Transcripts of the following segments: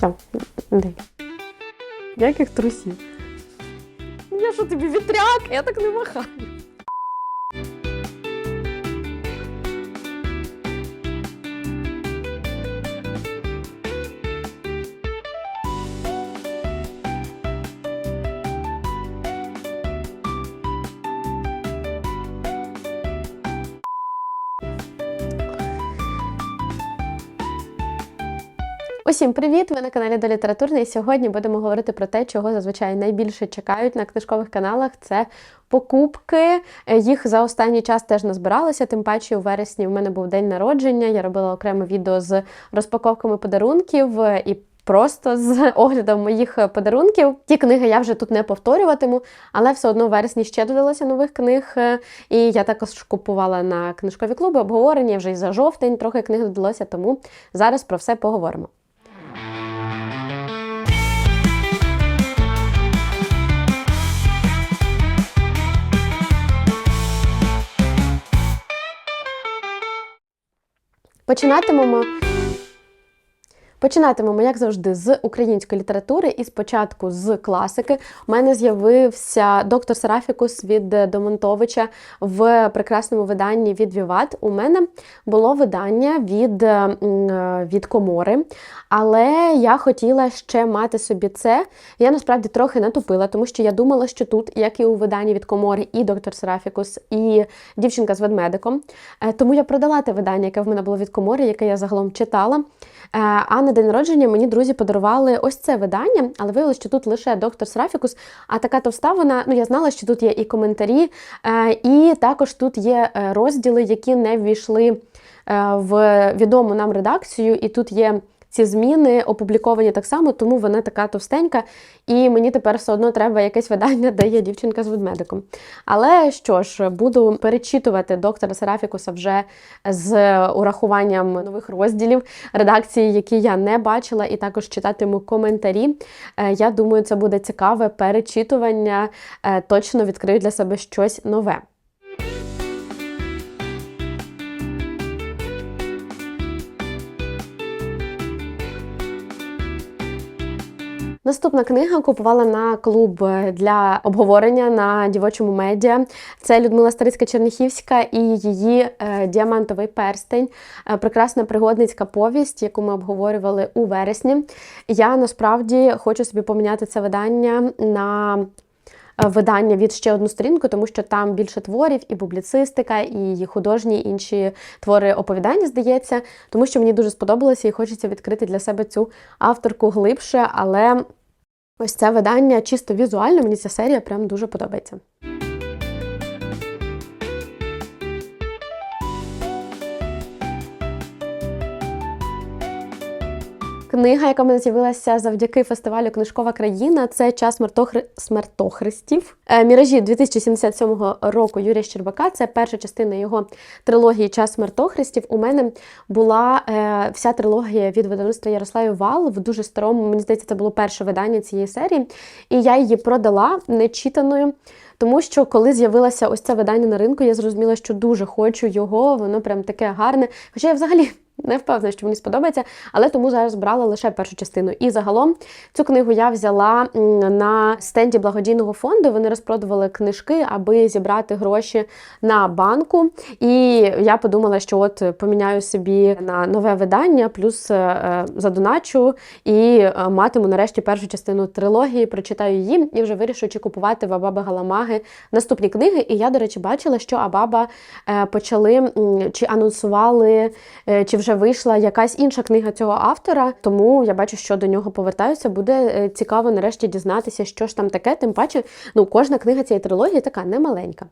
Все, дай. Яких трусів? Ну, Я що тобі вітряк? Я так не махаю. Усім привіт! Ви на каналі до літературний. Сьогодні будемо говорити про те, чого зазвичай найбільше чекають на книжкових каналах. Це покупки. Е, Їх за останній час теж назбиралося. Тим паче у вересні в мене був день народження. Я робила окреме відео з розпаковками подарунків е, і. Просто з оглядом моїх подарунків. Ті книги я вже тут не повторюватиму, але все одно в вересні ще додалося нових книг. е, І я також купувала на книжкові клуби обговорення вже і за жовтень трохи книг додалося, тому зараз про все поговоримо. Починатимемо. Починатимемо, як завжди, з української літератури і спочатку з класики. У мене з'явився доктор Серафікус від Домонтовича в прекрасному виданні від Віват. У мене було видання від, е, від комори, але я хотіла ще мати собі це. Я насправді трохи натупила, тому що я думала, що тут, як і у виданні від комори, і доктор Серафікус, і дівчинка з ведмедиком. Е, Тому я продала те видання, яке в мене було від комори, яке я загалом читала. Е, А на день народження мені друзі подарували ось це видання, але виявилося, що тут лише доктор Срафікус. а така товста вона, ну я знала, що тут є і коментарі, е, і також тут є е, розділи, які не ввійшли в відому нам редакцію, і тут є. Ці зміни опубліковані так само, тому вона така товстенька, і мені тепер все одно треба якесь видання, де є дівчинка з ведмедиком. Але що ж, буду перечитувати доктора Серафікуса вже з урахуванням нових розділів редакції, які я не бачила, і також читатиму коментарі. Е, Я думаю, це буде цікаве перечитування. Е, Точно відкрию для себе щось нове. Наступна книга купувала на клуб для обговорення на дівочому медіа. Це Людмила Старицька Черніхівська і її е, діамантовий перстень. Е, прекрасна пригодницька повість, яку ми обговорювали у вересні. Я насправді хочу собі поміняти це видання на. Е, Видання від ще одну сторінку, тому що там більше творів, і публіцистика, і художні інші твори оповідання, здається, тому що мені дуже сподобалося і хочеться відкрити для себе цю авторку глибше, але ось це видання чисто візуально, мені ця серія прям дуже подобається. Книга, яка в мене з'явилася завдяки фестивалю Книжкова країна, це час смертохри... смертохристів. Е, Міражі 2077 року Юрія Щербака. Це перша частина його трилогії Час смертохристів. У мене була е, вся трилогія від видавництва Ярославі Вал в дуже старому. Мені здається, це було перше видання цієї серії. І я її продала нечитаною. Тому що коли з'явилося ось це видання на ринку, я зрозуміла, що дуже хочу його, воно прям таке гарне. Хоча я взагалі не впевнена, що мені сподобається, але тому зараз брала лише першу частину. І загалом цю книгу я взяла на стенді благодійного фонду. Вони розпродували книжки, аби зібрати гроші на банку. І я подумала, що от поміняю собі на нове видання, плюс е, задоначу і е, матиму нарешті першу частину трилогії, прочитаю її і вже вирішу, чи купувати в Абаби Галамаги наступні книги. І я, до речі, бачила, що Абаба е, почали чи анонсували, е, чи вже вийшла якась інша книга цього автора. Тому я бачу, що до нього повертаюся. Буде е, цікаво нарешті дізнатися, що ж там таке. Тим паче, ну кожна книга цієї трилогії така немаленька.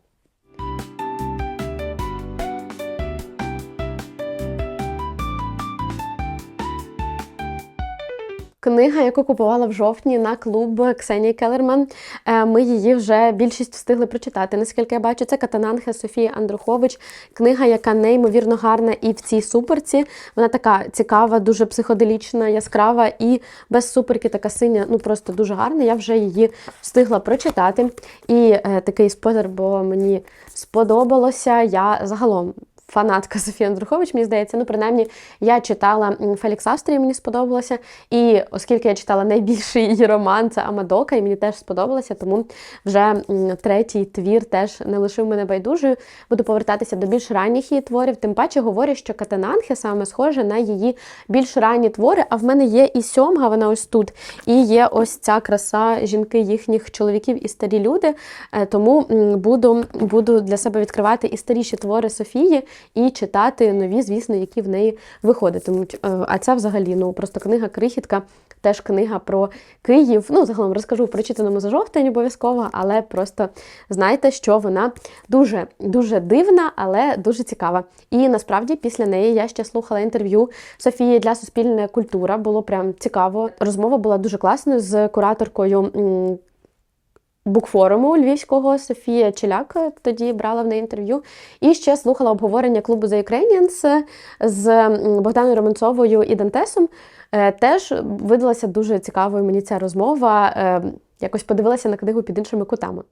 Книга, яку купувала в жовтні на клуб Ксенії Келерман. Е, Ми її вже більшість встигли прочитати. Наскільки я бачу, це Катананхе Софії Андрухович. Книга, яка неймовірно гарна і в цій суперці. Вона така цікава, дуже психоделічна, яскрава і без суперки така синя. Ну просто дуже гарна. Я вже її встигла прочитати. І е, такий спойлер, бо мені сподобалося. Я загалом фанатка Софія Андрухович, мені здається. Ну, принаймні, я читала Фелікс Австрії, мені сподобалося. І оскільки я читала найбільший її роман, це Амадока, і мені теж сподобалося, тому вже третій твір теж не лишив мене байдужою. Буду повертатися до більш ранніх її творів. Тим паче говорять, що Катананхе саме схоже на її більш ранні твори. А в мене є і сьомга, вона ось тут, і є ось ця краса жінки їхніх чоловіків і старі люди. Е, Тому буду, буду для себе відкривати і старіші твори Софії, і читати нові, звісно, які в неї виходитимуть. Е, А ця взагалі ну просто книга крихітка. Теж книга про Київ. Ну, загалом розкажу в прочитаному за жовтень обов'язково, але просто знайте, що вона дуже дуже дивна, але дуже цікава. І насправді після неї я ще слухала інтерв'ю Софії для Суспільна культура. Було прям цікаво. Розмова була дуже класною з кураторкою. Букфоруму львівського Софія Челяк тоді брала в неї інтерв'ю. І ще слухала обговорення клубу The Ukrainians з Богданою Романцовою і Дантесом. Е, Теж видалася дуже цікавою мені ця розмова. Е, Якось подивилася на книгу під іншими кутами.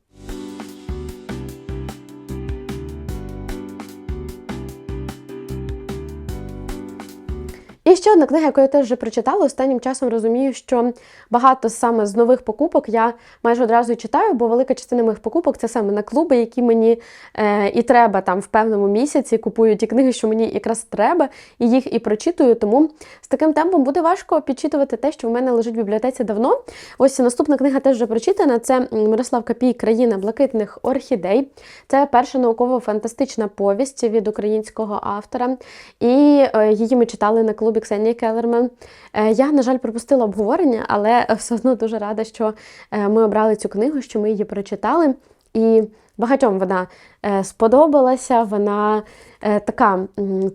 І ще одна книга, яку я теж вже прочитала. Останнім часом розумію, що багато саме з нових покупок я майже одразу і читаю, бо велика частина моїх покупок це саме на клуби, які мені е, і треба там в певному місяці. Купую ті книги, що мені якраз треба, і їх і прочитую. Тому з таким темпом буде важко підчитувати те, що в мене лежить в бібліотеці давно. Ось наступна книга теж вже прочитана. Це Мирослав Капій Країна блакитних орхідей. Це перша науково-фантастична повість від українського автора. І е, її ми читали на клубі Ксенії Келерман. Е, я, на жаль, пропустила обговорення, але все одно дуже рада, що е, ми обрали цю книгу, що ми її прочитали. І багатьом вона е, сподобалася. Вона така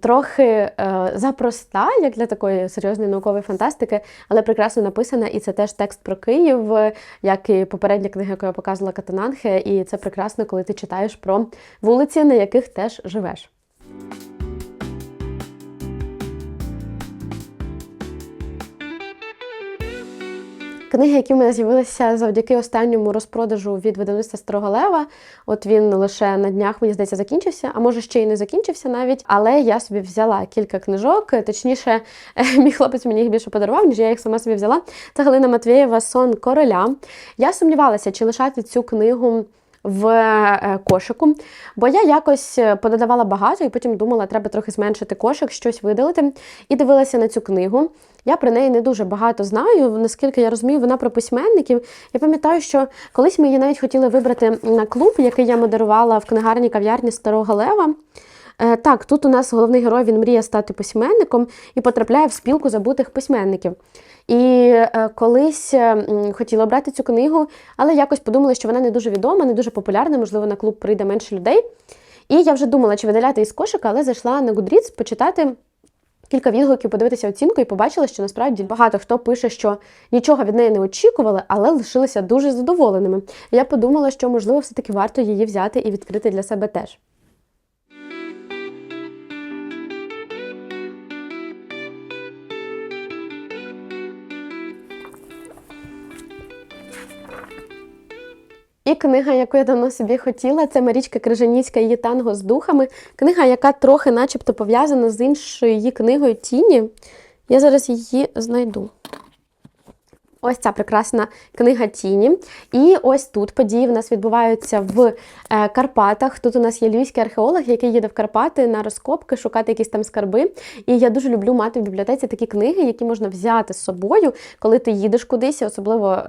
трохи запроста, як для такої серйозної наукової фантастики, але прекрасно написана. І це теж текст про Київ, як і попередня книга, яку я показувала Катананхе. І це прекрасно, коли ти читаєш про вулиці, на яких теж живеш. Книги, які в мене з'явилися завдяки останньому розпродажу від видавництва Старого Лева. От він лише на днях, мені здається, закінчився, а може ще й не закінчився навіть. Але я собі взяла кілька книжок. Точніше, мій хлопець мені їх більше подарував, ніж я їх сама собі взяла. Це Галина Матвєєва Сон короля. Я сумнівалася, чи лишати цю книгу. В е, кошику, бо я якось пододавала багато і потім думала, треба трохи зменшити кошик, щось видалити. І дивилася на цю книгу. Я про неї не дуже багато знаю, наскільки я розумію, вона про письменників. Я пам'ятаю, що колись ми її навіть хотіли вибрати на клуб, який я модерувала в книгарні кав'ярні Старого Лева. Е, Так, тут у нас головний герой він мріє стати письменником і потрапляє в спілку забутих письменників. І е, колись е, хотіла брати цю книгу, але якось подумала, що вона не дуже відома, не дуже популярна, можливо, на клуб прийде менше людей. І я вже думала, чи видаляти із кошика, але зайшла на Goodreads почитати кілька відгуків, подивитися оцінку і побачила, що насправді багато хто пише, що нічого від неї не очікували, але лишилися дуже задоволеними. Я подумала, що можливо все-таки варто її взяти і відкрити для себе теж. І книга, яку я давно собі хотіла, це Марічка Крижаніцька її танго з духами. Книга, яка трохи начебто пов'язана з іншою її книгою Тіні. Я зараз її знайду. Ось ця прекрасна книга Тіні. І ось тут події в нас відбуваються в е, Карпатах. Тут у нас є львівський археолог, який їде в Карпати на розкопки, шукати якісь там скарби. І я дуже люблю мати в бібліотеці такі книги, які можна взяти з собою, коли ти їдеш кудись, особливо.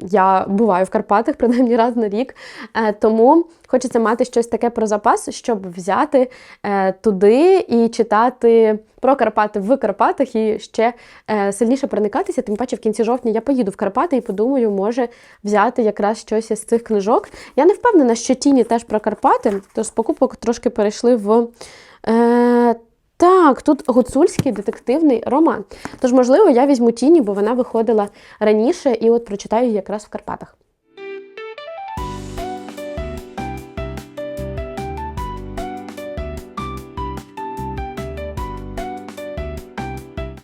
Я буваю в Карпатах, принаймні раз на рік. Е, Тому хочеться мати щось таке про запас, щоб взяти е, туди і читати про Карпати в Карпатах і ще е, сильніше проникатися. Тим паче в кінці жовтня я поїду в Карпати і подумаю, може взяти якраз щось із цих книжок. Я не впевнена, що тіні теж про Карпати, тож з покупок трошки перейшли в. Так, тут гуцульський детективний роман. Тож, можливо, я візьму тіні, бо вона виходила раніше, і от прочитаю її якраз в Карпатах.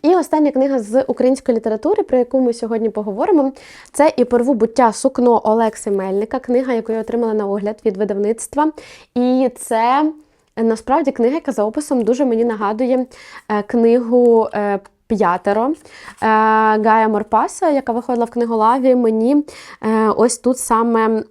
І остання книга з української літератури, про яку ми сьогодні поговоримо, це і порву буття сукно Олекси Мельника, книга, яку я отримала на огляд від видавництва. І це Насправді книга, яка за описом дуже мені нагадує е, книгу е, П'ятеро е, Гая Морпаса, яка виходила в книголаві, мені е, ось тут саме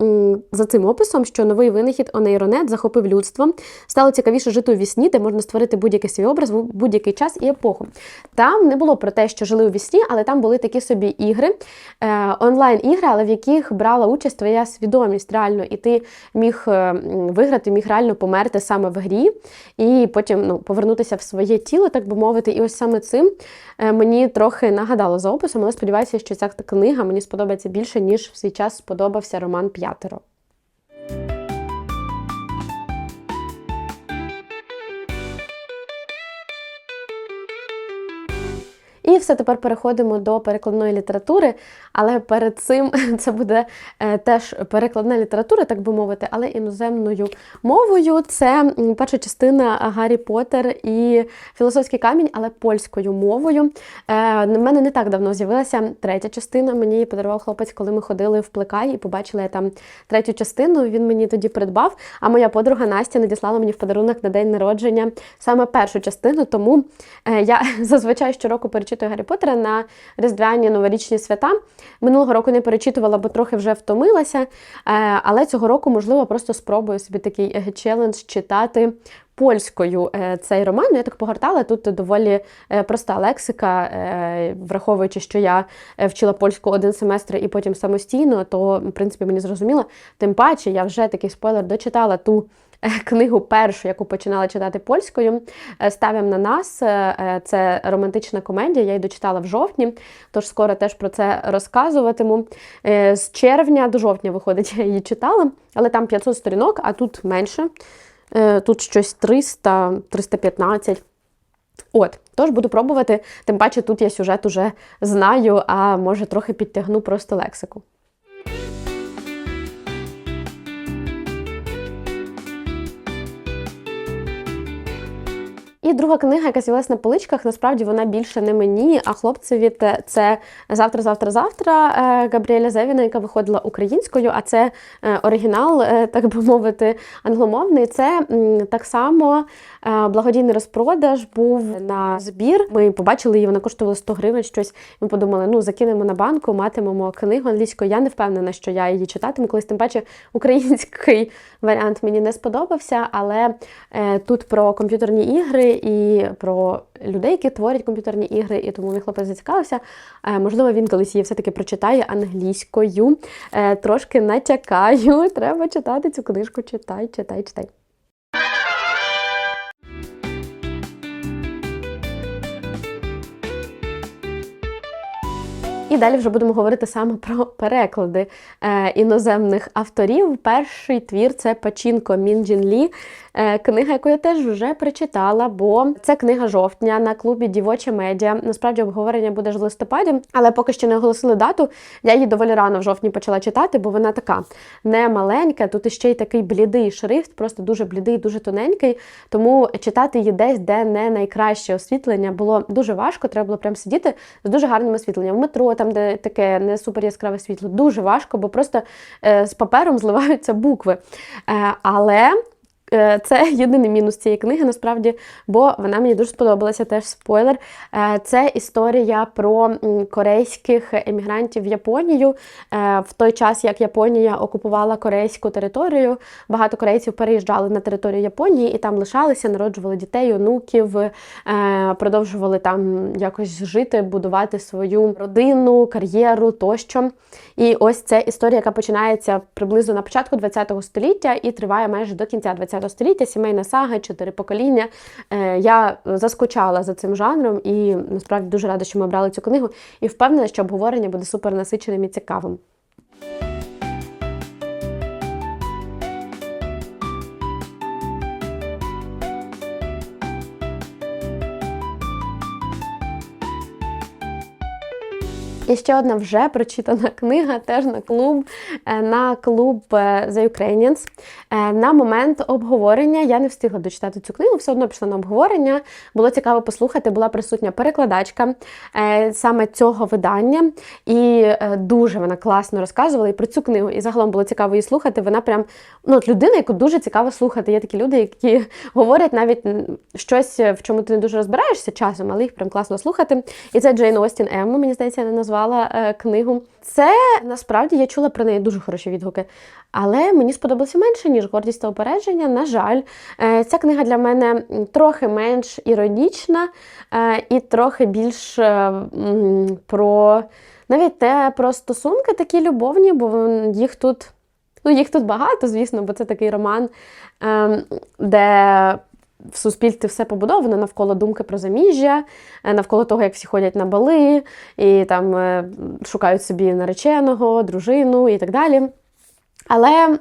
за цим описом, що новий винахід Онейронет захопив людство. Стало цікавіше жити у вісні, де можна створити будь-який свій образ в будь-який час і епоху. Там не було про те, що жили у вісні, але там були такі собі ігри, е, онлайн-ігри, але в яких брала участь твоя свідомість реально, і ти міг виграти, міг реально померти саме в грі, і потім ну, повернутися в своє тіло, так би мовити. І ось саме цим мені трохи нагадало за описом, але сподіваюся, що ця книга мені сподобається більше, ніж в свій час сподобався роман П'ятеро. Все тепер переходимо до перекладної літератури, але перед цим це буде е, теж перекладна література, так би мовити, але іноземною мовою. Це перша частина Гаррі Поттер і філософський камінь, але польською мовою. Е, в мене не так давно з'явилася третя частина. Мені її подарував хлопець, коли ми ходили в Плекай і побачили я там третю частину. Він мені тоді придбав. А моя подруга Настя надіслала мені в подарунок на день народження саме першу частину. Тому е, я зазвичай щороку перечитую Гаррі Поттера на різдвяні новорічні свята. Минулого року не перечитувала, бо трохи вже втомилася. Е, але цього року, можливо, просто спробую собі такий е, челендж читати. Польською е, цей роман, Ну, я так погортала, тут доволі проста лексика, враховуючи, що я вчила польську один семестр і потім самостійно, то, в принципі, мені зрозуміло. Тим паче, я вже такий спойлер дочитала ту книгу першу, яку починала читати польською. Е, Ставимо на нас. Е, е, Це романтична комедія, я її дочитала в жовтні, тож скоро теж про це розказуватиму. З червня до жовтня, виходить, я її читала, але там 500 сторінок, а тут менше. Тут щось 300, 315. От, тож буду пробувати. Тим паче тут я сюжет уже знаю, а може трохи підтягну просто лексику. І друга книга, яка з'явилася на поличках, насправді вона більше не мені, а хлопцеві. Це завтра, завтра, завтра е, Габріеля Зевіна, яка виходила українською, а це е, оригінал, е, так би мовити, англомовний. Це так само е, благодійний розпродаж був на збір. Ми побачили її, вона коштувала 100 гривень щось. Ми подумали, ну закинемо на банку, матимемо книгу англійською. Я не впевнена, що я її читатиму, колись тим паче український варіант мені не сподобався, але е, тут про комп'ютерні ігри і про людей, які творять комп'ютерні ігри, і тому мій хлопець зацікавився. Е, можливо, він колись її все-таки прочитає англійською. Е, трошки натякаю. Треба читати цю книжку. Читай, читай, читай. І далі вже будемо говорити саме про переклади е, іноземних авторів. Перший твір це Пачінко Мінджін Лі, е, книга, яку я теж вже прочитала, бо це книга жовтня на клубі Дівоча медіа. Насправді обговорення буде ж в листопаді, але поки що не оголосили дату. Я її доволі рано в жовтні почала читати, бо вона така не маленька. Тут іще й такий блідий шрифт, просто дуже блідий, дуже тоненький. Тому читати її десь, де не найкраще освітлення, було дуже важко. Треба було прям сидіти з дуже гарним освітленням. В метро, там, де таке не супер яскраве світло, дуже важко, бо просто е, з папером зливаються букви. Е, але. Е, Це єдиний мінус цієї книги, насправді, бо вона мені дуже сподобалася. Теж спойлер. Е, Це історія про корейських емігрантів в Японію. Е, В той час, як Японія окупувала корейську територію, багато корейців переїжджали на територію Японії і там лишалися, народжували дітей, онуків, продовжували там якось жити, будувати свою родину, кар'єру тощо. І ось це історія, яка починається приблизно на початку ХХ століття і триває майже до кінця ХХ століття. Сімейна сага, чотири покоління. Е, Я заскучала за цим жанром і насправді дуже рада, що ми обрали цю книгу. І впевнена, що обговорення буде супер насиченим і цікавим. І ще одна вже прочитана книга, теж на клуб, е, на клуб е, The Ukrainians. Е, На момент обговорення я не встигла дочитати цю книгу, все одно пішла на обговорення. Було цікаво послухати, була присутня перекладачка саме цього видання, і дуже вона класно розказувала і про цю книгу. І загалом було цікаво її слухати. Вона прям ну, от людина, яку дуже цікаво слухати. Є такі люди, які говорять навіть щось, в чому ти не дуже розбираєшся часом, але їх прям класно слухати. І це Джейн Остін Емма, мені здається, не назвала е, книгу. Це насправді я чула про неї дуже хороші відгуки. Але мені сподобалося менше, ніж гордість та упередження. На жаль, Е, ця книга для мене трохи менш іронічна е, і трохи більш про навіть те про стосунки такі любовні, бо їх тут. Ну, їх тут багато, звісно, бо це такий роман, ем, де в суспільстві все побудовано навколо думки про заміжжя, е, навколо того, як всі ходять на бали і там е, шукають собі нареченого, дружину і так далі. Але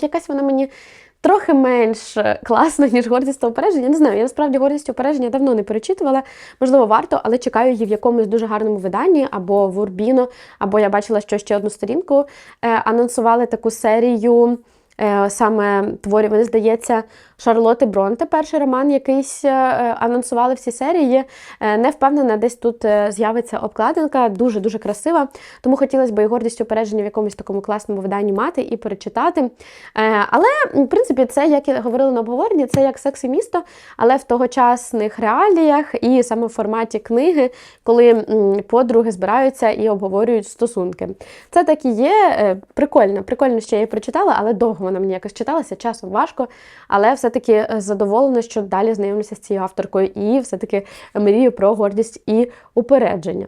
якась вона мені трохи менш класна, ніж гордість та упередження. Не знаю, я насправді гордість та упередження давно не перечитувала. Можливо, варто, але чекаю її в якомусь дуже гарному виданні, або в Урбіно, або я бачила, що ще одну сторінку е, анонсували таку серію. Е, Саме творів, мені здається, Шарлоти Бронте, перший роман, якийсь е, анонсували всі серії. Е, Не впевнена, десь тут з'явиться обкладинка, дуже-дуже красива. Тому хотілося б і гордість упередження в якомусь такому класному виданні мати і перечитати. Але, в принципі, це, як я говорила на обговоренні, це як секс і місто, але в тогочасних реаліях і саме в форматі книги, коли подруги збираються і обговорюють стосунки. Це так і є. Прикольно, прикольно, що я її прочитала, але довго вона мені якось читалася, часом важко. Але все-таки е, задоволена, що далі знайомлюся з цією авторкою і все-таки мрію про гордість і упередження.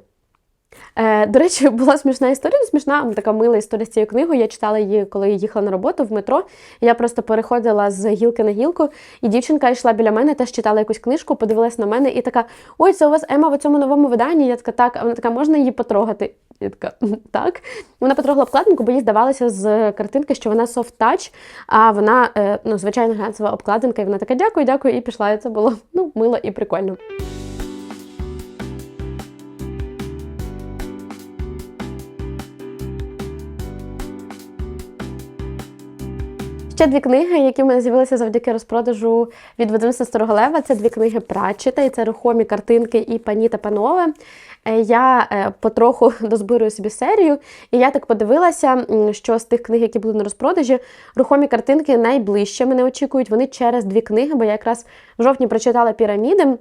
Е, до речі, була смішна історія, смішна, така мила історія з цією книгою. Я читала її, коли їхала на роботу в метро. Я просто переходила з гілки на гілку, і дівчинка йшла біля мене, теж читала якусь книжку, подивилась на мене і така: Ой, це у вас Ема в цьому новому виданні. Я така, так, а вона така, можна її потрогати? Я така, так. Вона потрогала обкладинку, бо їй здавалося з картинки, що вона touch, а вона, е, ну, звичайно, глянцева обкладинка, і вона така, дякую, дякую, і пішла. І це було ну, мило і прикольно. Ще дві книги, які в мене з'явилися завдяки розпродажу від видавництва Старого Лева. Це дві книги Пратчета, і це рухомі картинки і пані та панове. Е, Я е, потроху дозбирую собі серію, і я так подивилася, що з тих книг, які були на розпродажі, рухомі картинки найближче мене очікують. Вони через дві книги, бо я якраз в жовтні прочитала піраміди.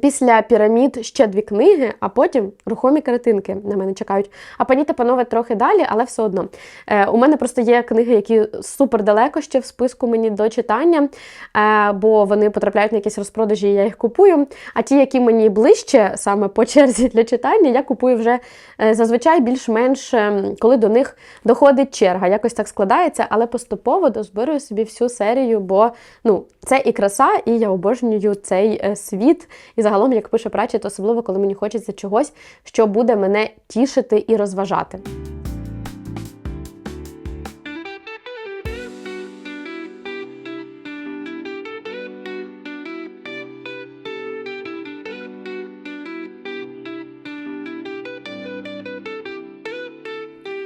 Після пірамід ще дві книги, а потім рухомі картинки на мене чекають. А пані та панове трохи далі, але все одно. Е, у мене просто є книги, які супер далеко ще в списку мені до читання, е, бо вони потрапляють на якісь розпродажі, і я їх купую. А ті, які мені ближче, саме по черзі для читання, я купую вже е, зазвичай більш-менш, е, коли до них доходить черга. Якось так складається, але поступово дозбирую собі всю серію, бо ну, це і краса, і я обожнюю цей е, світ. І загалом, як пише Пратчет, особливо коли мені хочеться чогось, що буде мене тішити і розважати.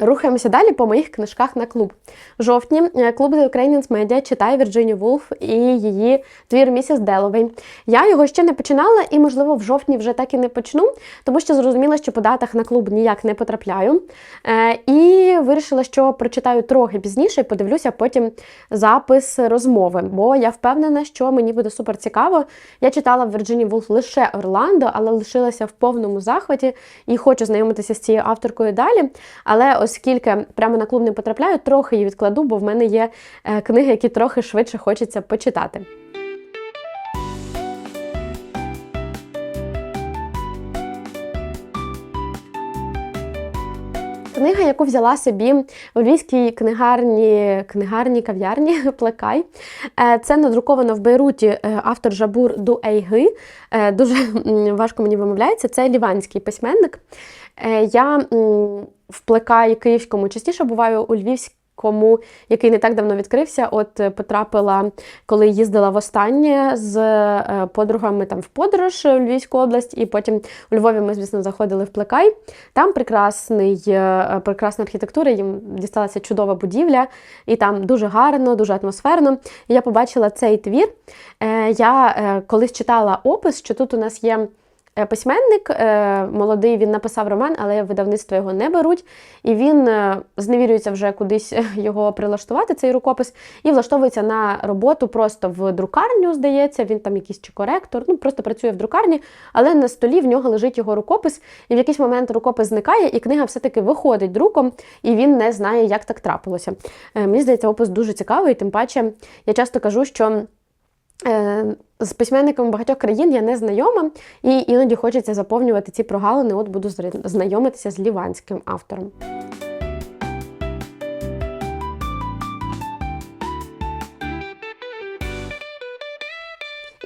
Рухаємося далі по моїх книжках на клуб. В жовтні е, клуб The Ukrainians Media читає Вірджинію Вулф і її твір Місіс Деловей. Я його ще не починала і, можливо, в жовтні вже так і не почну, тому що зрозуміла, що по датах на клуб ніяк не потрапляю. Е, І вирішила, що прочитаю трохи пізніше і подивлюся потім запис розмови, бо я впевнена, що мені буде супер цікаво. Я читала в Вірджині Вулф лише Орландо, але лишилася в повному захваті і хочу знайомитися з цією авторкою далі. Але оскільки прямо на клуб не потрапляю, трохи її відкладу, бо в мене є е, книги, які трохи швидше хочеться почитати. Книга, яку взяла собі у львівській книгарні, книгарні кав'ярні Плекай. Е, Це надруковано в Бейруті е, автор Жабур Дуейги. Дуже важко мені вимовляється. Це ліванський письменник. Е, Я в Плекаї Київському частіше буваю у Львівській. кому який не так давно відкрився. От е, потрапила, коли їздила востаннє з е, подругами там в подорож в Львівську область, і потім у Львові ми, звісно, заходили в Плекай. Там прекрасний, прекрасна архітектура, їм дісталася чудова будівля, і там дуже гарно, дуже атмосферно. І я побачила цей твір. Я колись читала опис, що тут у нас є. Е, письменник е, молодий, він написав роман, але видавництво його не беруть. І він е, зневірюється вже кудись його прилаштувати, цей рукопис, і влаштовується на роботу просто в друкарню, здається, він там якийсь чи коректор, ну просто працює в друкарні, але на столі в нього лежить його рукопис, і в якийсь момент рукопис зникає, і книга все-таки виходить друком, і він не знає, як так трапилося. Мені здається, опис дуже цікавий, тим паче я часто кажу, що. Е, з письменниками багатьох країн я не знайома, і іноді хочеться заповнювати ці прогалини. От буду знайомитися з ліванським автором.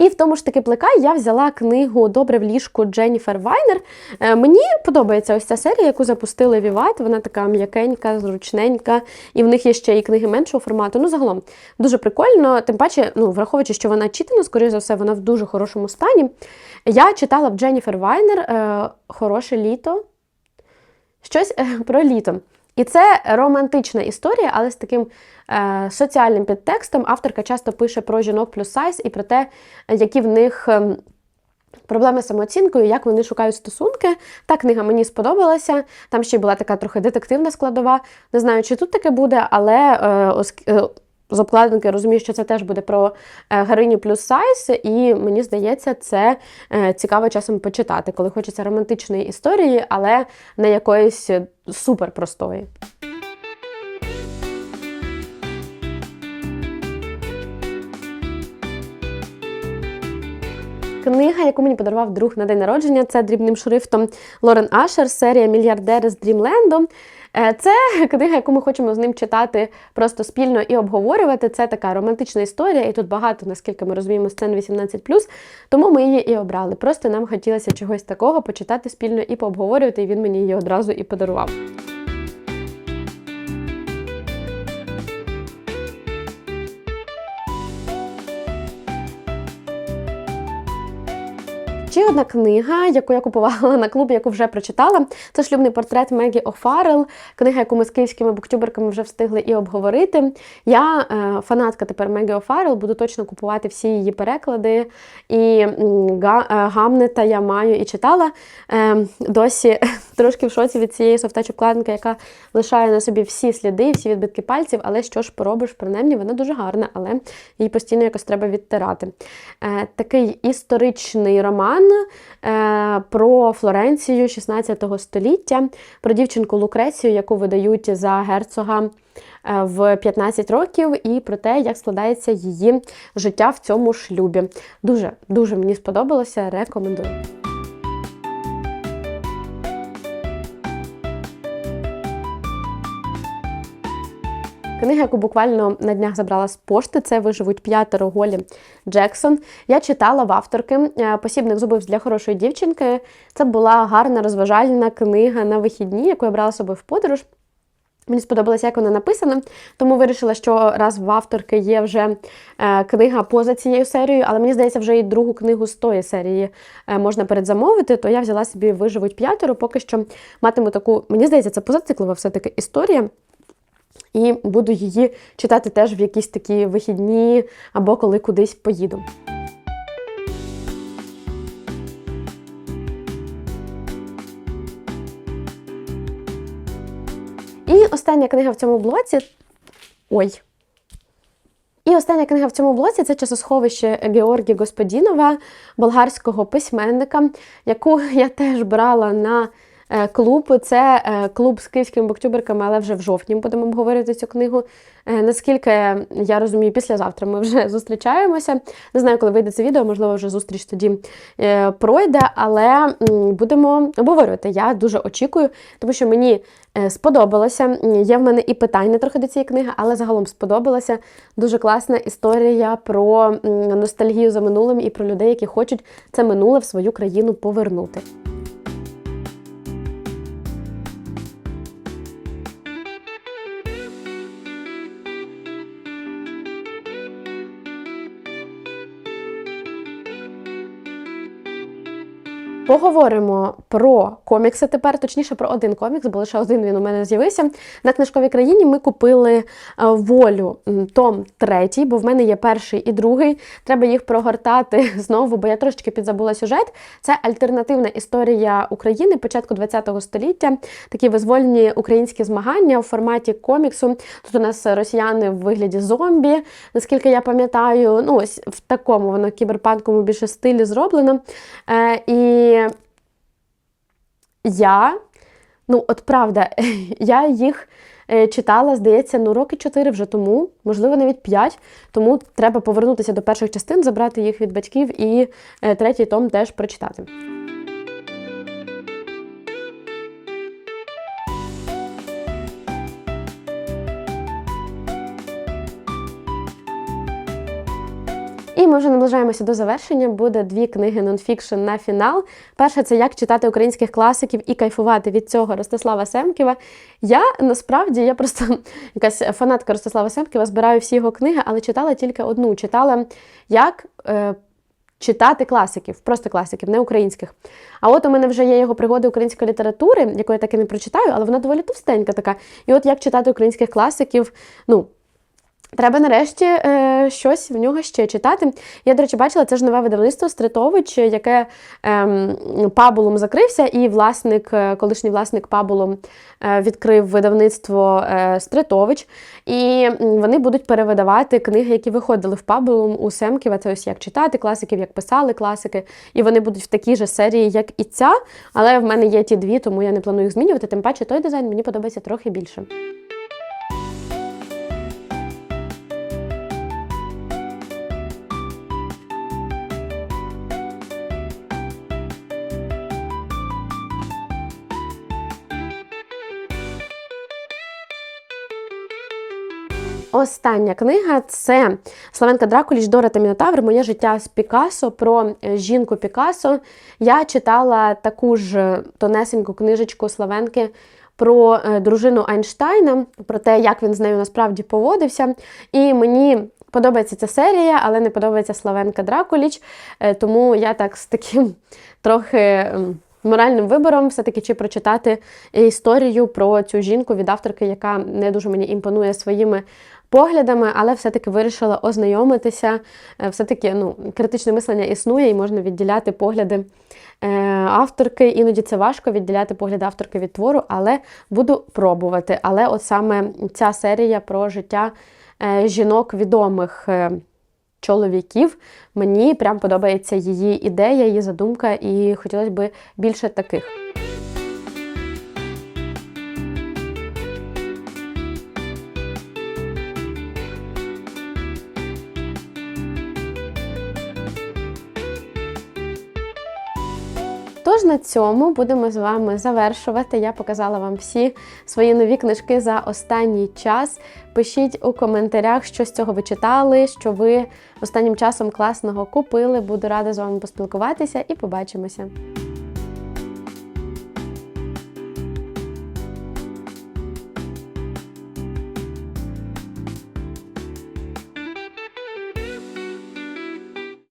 І в тому ж таки плекай я взяла книгу Добре в ліжку Дженніфер Вайнер. Е, мені подобається ось ця серія, яку запустили Вівайт. Вона така м'якенька, зручненька, і в них є ще і книги меншого формату. Ну, загалом дуже прикольно. Тим паче, ну, враховуючи, що вона читана, скоріше за все, вона в дуже хорошому стані. Я читала в Дженніфер Вайнер е, Хороше літо. Щось е, про літо. І це романтична історія, але з таким е, соціальним підтекстом. Авторка часто пише про жінок плюс сайз і про те, які в них. Е, Проблеми з самооцінкою, як вони шукають стосунки. Та книга мені сподобалася. Там ще була така трохи детективна складова. Не знаю, чи тут таке буде, але е, е з обкладинки розумію, що це теж буде про е, героїню плюс сайз, і мені здається, це е, цікаво часом почитати, коли хочеться романтичної історії, але не якоїсь суперпростої. Книга, яку мені подарував друг на день народження, це дрібним шрифтом Лорен Ашер, серія Мільярдери з Дрімленду. Е, це книга, яку ми хочемо з ним читати просто спільно і обговорювати. Це така романтична історія, і тут багато, наскільки ми розуміємо, сцен 18 тому ми її і обрали. Просто нам хотілося чогось такого почитати спільно і пообговорювати, і він мені її одразу і подарував. Ще одна книга, яку я купувала на клубі, яку вже прочитала, це шлюбний портрет Мегі О'Фаррел, книга, яку ми з київськими буктюберками вже встигли і обговорити. Я е, фанатка тепер Мегі О'Фаррел, буду точно купувати всі її переклади. І е, Гамнета я маю і читала. Е, досі трошки в шоці від цієї софтач-обкладинки, яка лишає на собі всі сліди, всі відбитки пальців, але що ж поробиш, принаймні, вона дуже гарна, але її постійно якось треба відтирати. Такий історичний роман е, про Флоренцію 16 століття, про дівчинку Лукрецію, яку видають за герцога е, в 15 років, і про те, як складається її життя в цьому шлюбі. Дуже дуже мені сподобалося. Рекомендую. Книга, яку буквально на днях забрала з пошти, це виживуть п'ятеро Голі Джексон. Я читала в авторки е, посібник зубів для хорошої дівчинки. Це була гарна розважальна книга на вихідні, яку я брала з собою в подорож. Мені сподобалося, як вона написана, тому вирішила, що раз в авторки є вже е, книга поза цією серією, але мені здається, вже і другу книгу з тої серії е, можна передзамовити, то я взяла собі виживуть п'ятеро, поки що матиму таку, мені здається, це позациклова все-таки історія. І буду її читати теж в якісь такі вихідні або коли кудись поїду. І остання книга в цьому блоці. Ой. І остання книга в цьому блоці це часосховище Георгі Господінова, болгарського письменника, яку я теж брала на клуб. Це е, клуб з київськими буктюберками, але вже в жовтні будемо обговорити цю книгу. Е, наскільки я розумію, післязавтра ми вже зустрічаємося. Не знаю, коли вийде це відео, можливо, вже зустріч тоді пройде, але будемо обговорювати. Я дуже очікую, тому що мені сподобалося. Є в мене і питання трохи до цієї книги, але загалом сподобалася. Дуже класна історія про ностальгію за минулим і про людей, які хочуть це минуле в свою країну повернути. Поговоримо про комікси тепер, точніше про один комікс, бо лише один він у мене з'явився. На книжковій країні ми купили е, волю том третій, бо в мене є перший і другий. Треба їх прогортати знову, бо я трошечки підзабула сюжет. Це альтернативна історія України початку ХХ століття. Такі визвольні українські змагання у форматі коміксу. Тут у нас росіяни в вигляді зомбі, наскільки я пам'ятаю. Ну, ось в такому воно кіберпанковому більше стилі зроблено. Е, я, ну, от правда, я їх е, читала, здається, ну, роки 4 вже тому, можливо, навіть 5. Тому треба повернутися до перших частин, забрати їх від батьків і е, третій том теж прочитати. І ми вже наближаємося до завершення. Буде дві книги нонфікшн на фінал. Перша це як читати українських класиків і кайфувати від цього Ростислава Семківа. Я насправді я просто якась фанатка Ростислава Семківа, збираю всі його книги, але читала тільки одну. Читала як. Е, Читати класиків, просто класиків, не українських. А от у мене вже є його пригоди української літератури, яку я так і не прочитаю, але вона доволі товстенька така. І от як читати українських класиків, ну, Треба нарешті е, щось в нього ще читати. Я, до речі, бачила, це ж нове видавництво Стритович, яке е, пабулом закрився, і власник, е, колишній власник пабулом е, відкрив видавництво е, Стритович. І вони будуть перевидавати книги, які виходили в пабулом у Семківа. Це ось як читати класиків, як писали класики. І вони будуть в такій же серії, як і ця. Але в мене є ті дві, тому я не планую їх змінювати. Тим паче той дизайн мені подобається трохи більше. Остання книга це Славенка Дракуліч, Дора та Мінотавр. Моє життя з Пікасо про е, жінку Пікасо. Я читала таку ж тонесеньку книжечку Славенки про е, дружину Айнштайна, про те, як він з нею насправді поводився. І мені подобається ця серія, але не подобається Славенка Дракуліч. Е, тому я так з таким трохи. Моральним вибором все-таки чи прочитати історію про цю жінку від авторки, яка не дуже мені імпонує своїми поглядами, але все-таки вирішила ознайомитися. Е, Все-таки ну, критичне мислення існує і можна відділяти погляди е, авторки. Іноді це важко відділяти погляди авторки від твору, але буду пробувати. Але от саме ця серія про життя е, жінок відомих. Чоловіків мені прям подобається її ідея, її задумка, і хотілося б більше таких. На цьому будемо з вами завершувати. Я показала вам всі свої нові книжки за останній час. Пишіть у коментарях, що з цього ви читали, що ви останнім часом класного купили. Буду рада з вами поспілкуватися і побачимося.